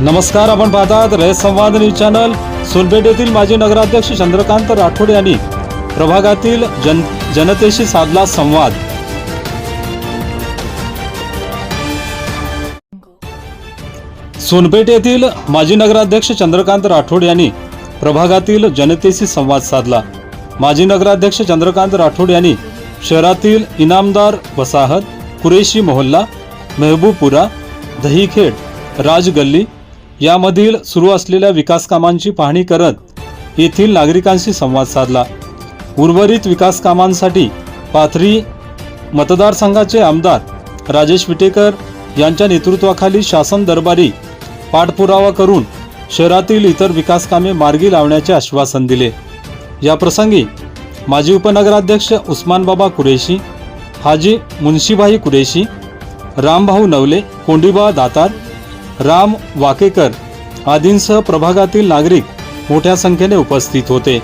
नमस्कार आपण पाहतात रयत संवाद न्यूज चॅनल. सोनपेठ येथील माजी नगराध्यक्ष चंद्रकांत राठोड यांनी प्रभागातील जन जनतेशी साधला संवाद. सोनपेठ येथील माजी नगराध्यक्ष चंद्रकांत राठोड यांनी प्रभागातील जनतेशी संवाद साधला. माजी नगराध्यक्ष चंद्रकांत राठोड यांनी शहरातील इनामदार वसाहत कुरेशी मोहल्ला मेहबूबपुरा दहीखेड राजगल्ली यामधील सुरू असलेल्या विकास कामांची पाहणी करत येथील नागरिकांशी संवाद साधला. उर्वरित विकास कामांसाठी पाथरी मतदारसंघाचे आमदार राजेश विटेकर यांच्या नेतृत्वाखाली शासन दरबारी पाठपुरावा करून शहरातील इतर विकास कामे मार्गी लावण्याचे आश्वासन दिले. या प्रसंगी माजी उपनगराध्यक्ष उस्मानबाबा कुरेशी हाजी मुन्शीभाई कुरेशी रामभाऊ नवले कोंडीबा दातार राम वाकेकर आदींसह प्रभागातील नागरिक मोठ्या संख्येने उपस्थित होते.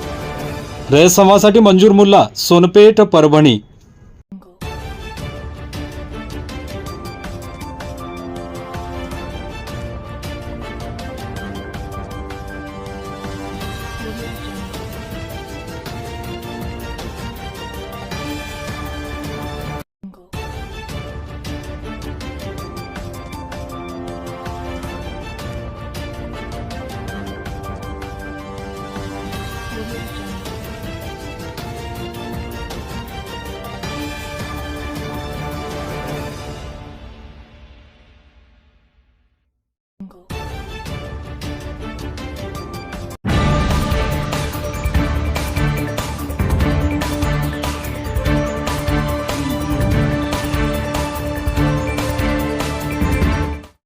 रयत संवादासाठी मंजूर मुल्ला सोनपेठ परभणी. Thank you.